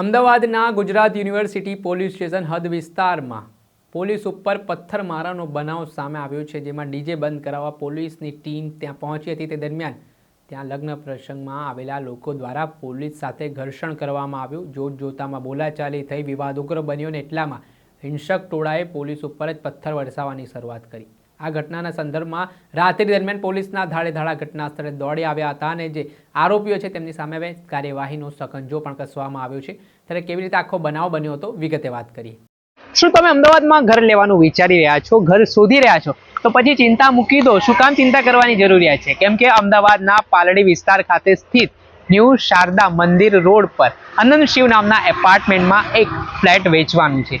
અમદાવાદના Gujarat university police station હદ વિસ્તારમાં પોલીસ ઉપર પથ્થરમારાનો બનાવ સામે આવ્યો છે, જેમાં ડીજે બંધ કરાવવા પોલીસની ટીમ ત્યાં પહોંચી હતી. તે દરમિયાન ત્યાં લગ્ન પ્રસંગમાં આવેલા લોકો દ્વારા પોલીસ સાથે ઘર્ષણ કરવામાં આવ્યું. જોત જોતામાં બોલાચાલી થઈ વિવાદ ઉગ્ર બન્યો ને એટલામાં હિંસક ટોળાએ પોલીસ ઉપર જ પથ્થર વરસાવવાની શરૂઆત કરી. આ ઘટનાના સંદર્ભમાં રાત્રિ દરમિયાન પોલીસના ધાડે ધાડા ઘટના સ્થળે દોડી આવ્યા હતા અને જે આરોપીઓ છે તેમની સામે હવે કાર્યવાહીનો સકંજો પણ કસવામાં આવ્યો છે. ત્યારે કેવી રીતે આખો બનાવ બન્યો હતો, વિગતે વાત કરીએ. શું તમે અમદાવાદમાં ઘર લેવાનું વિચારી રહ્યા છો, ઘર શોધી રહ્યા છો? તો પછી ચિંતા મૂકી દો. શું કામ ચિંતા કરવાની જરૂરિયાત છે? કેમ કે અમદાવાદના પાલડી વિસ્તાર ખાતે સ્થિત ન્યૂ શારદા મંદિર રોડ પર અનંત શિવ નામના એપાર્ટમેન્ટમાં એક ફ્લેટ વેચવાનું છે.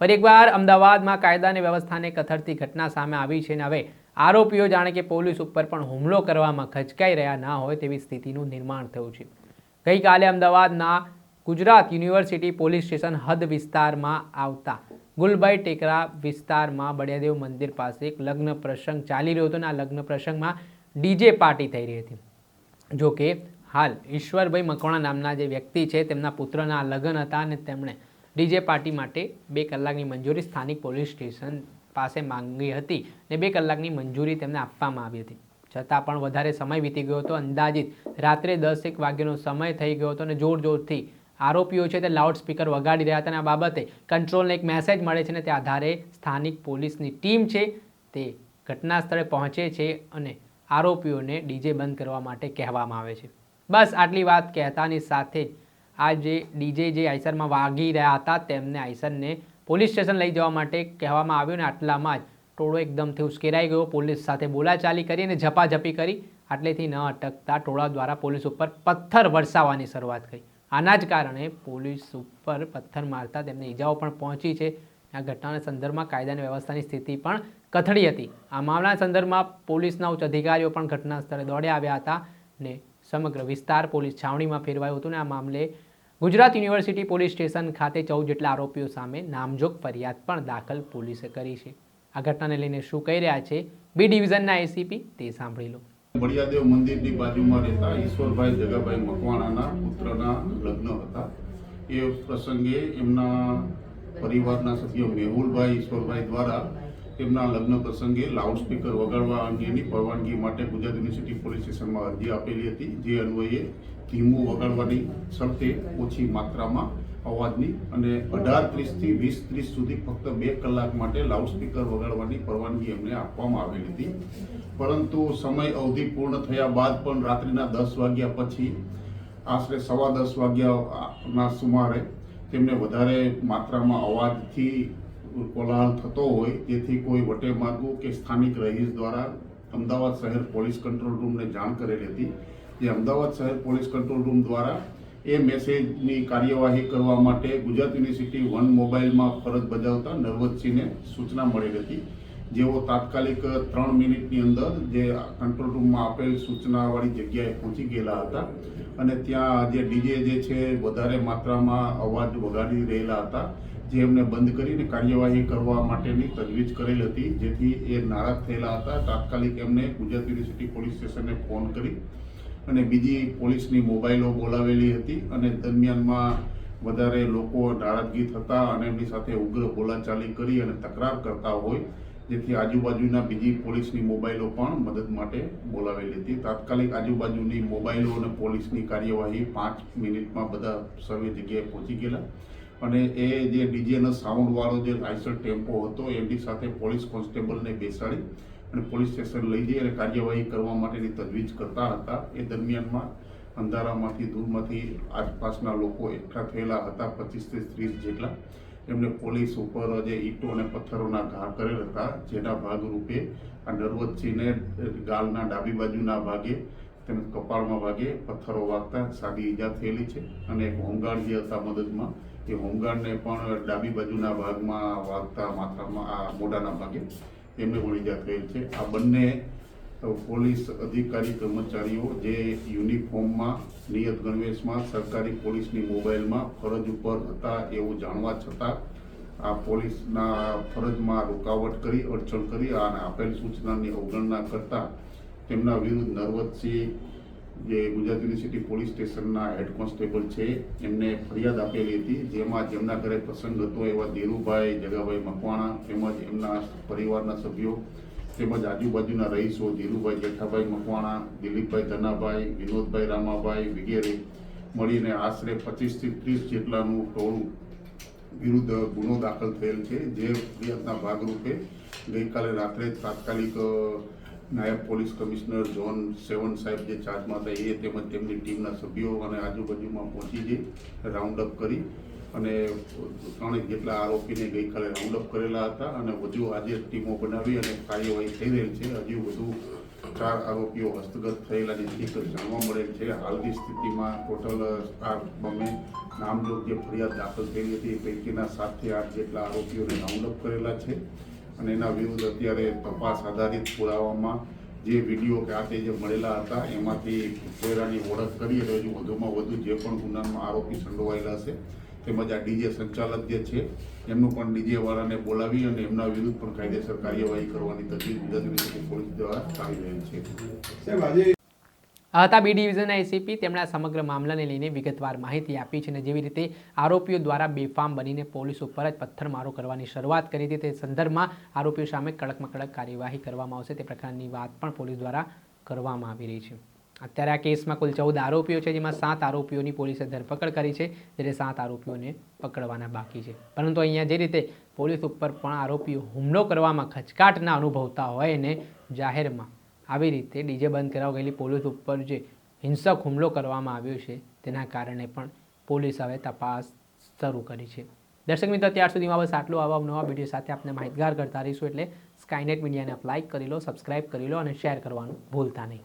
ફરી એકવાર અમદાવાદમાં કાયદા અને વ્યવસ્થાને કથળતી ઘટના સામે આવી છે અને હવે આરોપીઓ જાણે કે પોલીસ ઉપર પણ હુમલો કરવામાં ખચકાઈ રહ્યા ના હોય તેવી સ્થિતિનું નિર્માણ થયું છે. ગઈકાલે અમદાવાદના ગુજરાત યુનિવર્સિટી પોલીસ સ્ટેશન હદ વિસ્તારમાં આવતા ગુલબાઈ ટેકરા વિસ્તારમાં બળિયાદેવ મંદિર પાસે એક લગ્ન પ્રસંગ ચાલી રહ્યો હતો અને આ લગ્ન પ્રસંગમાં ડીજે પાર્ટી થઈ રહી હતી. જોકે હાલ ઈશ્વરભાઈ મકવાણા નામના જે વ્યક્તિ છે તેમના પુત્રના લગ્ન હતા અને તેમણે ડીજે પાર્ટી માટે બે કલાકની મંજૂરી સ્થાનિક પોલીસ સ્ટેશન પાસે માંગી હતી ને બે કલાકની મંજૂરી તેમને આપવામાં આવી હતી. છતાં પણ વધારે સમય વીતી ગયો હતો. અંદાજિત રાત્રે દસ એક વાગ્યાનો સમય થઈ ગયો હતો અને જોર જોરથી આરોપીઓ છે તે લાઉડ સ્પીકર વગાડી રહ્યા હતા અને આ બાબતે કંટ્રોલને એક મેસેજ મળે છે અને તે આધારે સ્થાનિક પોલીસની ટીમ છે તે ઘટના સ્થળે પહોંચે છે અને આરોપીઓને ડીજે બંધ કરવા માટે કહેવામાં આવે છે. બસ આટલી વાત કહેતાની સાથે જ આ જે ડીજે જે આઈસરમાં વાગી રહ્યા હતા, તેમને આઈસરને પોલીસ સ્ટેશન લઈ જવા માટે કહેવામાં આવ્યું ને આટલામાં જ ટોળો એકદમથી ઉશ્કેરાઈ ગયો. પોલીસ સાથે બોલાચાલી કરી અને ઝપાઝપી કરી. આટલેથી ન અટકતા ટોળા દ્વારા પોલીસ ઉપર પથ્થર વરસાવવાની શરૂઆત કરી. આના જ કારણે પોલીસ ઉપર પથ્થર મારતા તેમને ઈજાઓ પણ પહોંચી છે. આ ઘટનાના સંદર્ભમાં કાયદાની વ્યવસ્થાની સ્થિતિ પણ કથળી હતી. આ મામલાના સંદર્ભમાં પોલીસના ઉચ્ચ અધિકારીઓ પણ ઘટના સ્થળે દોડી આવ્યા હતા ને સમગ્ર વિસ્તાર પોલીસ છાવણીમાં ફેરવાયું હતું ને આ મામલે ગુજરાત યુનિવર્સિટી પોલીસ સ્ટેશન ખાતે ચૌદ જેટલા આરોપીઓ સામે નામજોગ ફરિયાદ પણ દાખલ પોલીસે કરી છે. આ ઘટનાને લઈને શું કહી રહ્યા છે બી ડિવિઝનના એસીપી તે સાંભળી લો. બળિયાદેવ મંદિરની બાજુમાં રહેતા ઈશ્વરભાઈ જગાભાઈ મકવાણાના પુત્રના લગ્ન હતા. એ પ્રસંગે એમના પરિવારના સભ્યો મેહુલભાઈ ઈશ્વરભાઈ દ્વારા તેમના લગ્ન પ્રસંગે લાઉડસ્પીકર વગાડવા અંગેની પરવાનગી માટે ગુજરાત યુનિવર્સિટી પોલીસ સ્ટેશનમાં અરજી આપેલી હતી. જે અન્વયે ધીમું વગાડવાની શરતે ઓછી માત્રામાં અવાજની અને અઢાર ત્રીસથી વીસ ત્રીસ સુધી ફક્ત બે કલાક માટે લાઉડસ્પીકર વગાડવાની પરવાનગી એમને આપવામાં આવેલી હતી. પરંતુ સમય અવધિ પૂર્ણ થયા બાદ પણ રાત્રિના દસ વાગ્યા પછી, આશરે સવા દસ વાગ્યાના સુમારે તેમને વધારે માત્રામાં અવાજથી કોલાહલ થતો હોય તેથી કોઈ વટે માર્ગો કે સ્થાનિક રહીશ દ્વારા અમદાવાદ શહેર પોલીસ કંટ્રોલ રૂમને જાણ કરેલી હતી જે અમદાવાદ શહેર પોલીસ કંટ્રોલ રૂમ દ્વારા એ મેસેજની કાર્યવાહી કરવા માટે ગુજરાત યુનિવર્સિટી વન મોબાઈલમાં ફરજ બજાવતા નરવતસિંહને સૂચના મળેલી હતી જેઓ તાત્કાલિક ત્રણ મિનિટની અંદર જે કંટ્રોલ રૂમમાં આપેલ સૂચનાવાળી જગ્યાએ પહોંચી ગયેલા હતા અને ત્યાં જે ડીજે જે છે વધારે માત્રામાં અવાજ વગાડી રહેલા હતા, જે એમને બંધ કરીને કાર્યવાહી કરવા માટેની તજવીજ કરેલ હતી, જેથી એ નારાજ થયેલા હતા. તાત્કાલિક એમને ગુજરાત યુનિવર્સિટી પોલીસ સ્ટેશને ફોન કરી અને બીજી પોલીસની મોબાઈલો બોલાવેલી હતી અને દરમિયાનમાં વધારે લોકો નારાજગી થતા અને એમની સાથે ઉગ્ર બોલાચાલી કરી અને તકરાર કરતા હોય જેથી આજુબાજુના બીજી પોલીસની મોબાઈલો પણ મદદ માટે બોલાવેલી હતી. તાત્કાલિક આજુબાજુની મોબાઈલો અને પોલીસની કાર્યવાહી પાંચ મિનિટમાં બધા સર્વે જગ્યાએ પહોંચી ગયેલા. અને એ જે ડીજેનો સાઉન્ડવાળો જે આઈસર ટેમ્પો હતો, એમની સાથે પોલીસ કોન્સ્ટેબલને બેસાડી અને પોલીસ સ્ટેશન લઈ જઈ અને કાર્યવાહી કરવા માટેની તજવીજ કરતા હતા. એ દરમિયાનમાં અંધારામાંથી દૂરમાંથી આસપાસના લોકો એકઠા થયેલા હતા પચીસથી ત્રીસ જેટલા. એમને પોલીસ ઉપર જે ઈંટો અને પથ્થરોના ઘા કરેલ હતા, જેના ભાગરૂપે આ નરવતસિંહને ગાલના ડાબી બાજુના ભાગે તેમજ કપાળમાં ભાગે પથ્થરો વાગતા સાદી ઈજા થયેલી છે. અને એક હોમગાર્ડ જે હતા મદદમાં, એ હોમગાર્ડને પણ ડાબી બાજુના ભાગમાં વાગતા માથામાં, આ મોઢાના ભાગે એમને પણ ઈજા થયેલ છે. આ બંને પોલીસ અધિકારી કર્મચારીઓ જે યુનિફોર્મમાં નિયત ગણવેશમાં સરકારી પોલીસની મોબાઈલમાં ફરજ ઉપર હતા એવું જાણવા છતાં આ પોલીસના ફરજમાં રોકાવટ કરી, અડચણ કરી અને આપેલ સૂચનાની અવગણના કરતા તેમના વિરુદ્ધ નરવતસિંહ, જે ગુજરાત યુનિવર્સિટી પોલીસ સ્ટેશનના હેડ કોન્સ્ટેબલ છે, એમને ફરિયાદ આપેલી હતી. જેમાં જેમના ઘરે પ્રસંગ હતો એવા ધીરુભાઈ, જગાભાઈ મકવાણા તેમજ એમના પરિવારના સભ્યો તેમજ આજુબાજુના રહીશો ધીરુભાઈ જેઠાભાઈ મકવાણા, દિલીપભાઈ ધનાભાઈ, વિનોદભાઈ રામાભાઈ વગેરે મળીને આશરે પચીસથી ત્રીસ જેટલાનું ટોળું વિરુદ્ધ ગુનો દાખલ થયેલ છે. જે ફરિયાદના ભાગરૂપે ગઈકાલે રાત્રે તાત્કાલિક નાયબ પોલીસ કમિશનર ઝોન સેવન સાહેબ જે ચાર્જમાં હતા એ તેમજ તેમની ટીમના સભ્યો અને આજુબાજુમાં પહોંચી જઈ રાઉન્ડ અપ કરી અને ત્રણેક જેટલા આરોપીને ગઈકાલે રાઉન્ડ અપ કરેલા હતા અને વધુ આજે ટીમો બનાવી અને કાર્યવાહી થઈ રહેલ છે. હજુ વધુ ચાર આરોપીઓ હસ્તગત થયેલાની હકીકત જાણવા મળેલ છે. હાલની સ્થિતિમાં ટોટલ આ બમે નામજોગ જે ફરિયાદ દાખલ થયેલી હતી. એ પૈકીના સાતથી આઠ જેટલા આરોપીઓને રાઉન્ડ અપ કરેલા છે. અને એના વિરુદ્ધ અત્યારે તપાસ આધારિત પુરાવામાં જે વીડિયો કે આ જે મળેલા હતા, એમાંથી ચહેરાની ઓળખ કરી અને હજુ વધુમાં વધુ જે પણ ગુનામાં આરોપી સંડોવાયેલા છે, તેમજ આ ડીજે સંચાલક જે છે, એમનું પણ ડીજે વાળાને બોલાવી અને એમના વિરુદ્ધ પણ કાયદેસર કાર્યવાહી કરવાની તજવીજ યુનિવર્સિટી પોલીસ દ્વારા ચાલી રહેલ છે. હતા. બી ડિવિઝનના એસીપી તેમણે આ સમગ્ર મામલાને લઈને વિગતવાર માહિતી આપી છે અને જેવી રીતે આરોપીઓ દ્વારા બેફામ બનીને પોલીસ ઉપર જ પથ્થરમારો કરવાની શરૂઆત કરી હતી, તે સંદર્ભમાં આરોપીઓ સામે કડકમાં કડક કાર્યવાહી કરવામાં આવશે. તે પ્રકારની વાત પણ પોલીસ દ્વારા કરવામાં આવી રહી છે. અત્યારે આ કેસમાં કુલ ચૌદ આરોપીઓ છે, જેમાં સાત આરોપીઓની પોલીસે ધરપકડ કરી છે, જ્યારે સાત આરોપીઓને પકડવાના બાકી છે. પરંતુ અહીંયા જે રીતે પોલીસ ઉપર પણ આરોપીઓ હુમલો કરવામાં ખચકાટના અનુભવતા હોય ને જાહેરમાં આવી રીતે ડીજે બંધ કરાવ ગયેલી પોલીસ ઉપર જે હિંસક હુમલો કરવામાં આવ્યો છે, તેના કારણે પણ પોલીસ હવે તપાસ શરૂ કરી છે. દર્શક મિત્રો, ત્યાર સુધીમાં બસ આટલું આવા નવા વીડિયો સાથે આપણે માહિતગાર કરતા રહીશું એટલે સ્કાયનેટ મીડિયાને લાઇક કરી લો સબસ્ક્રાઇબ કરી લો અને શેર કરવાનું ભૂલતા નહીં.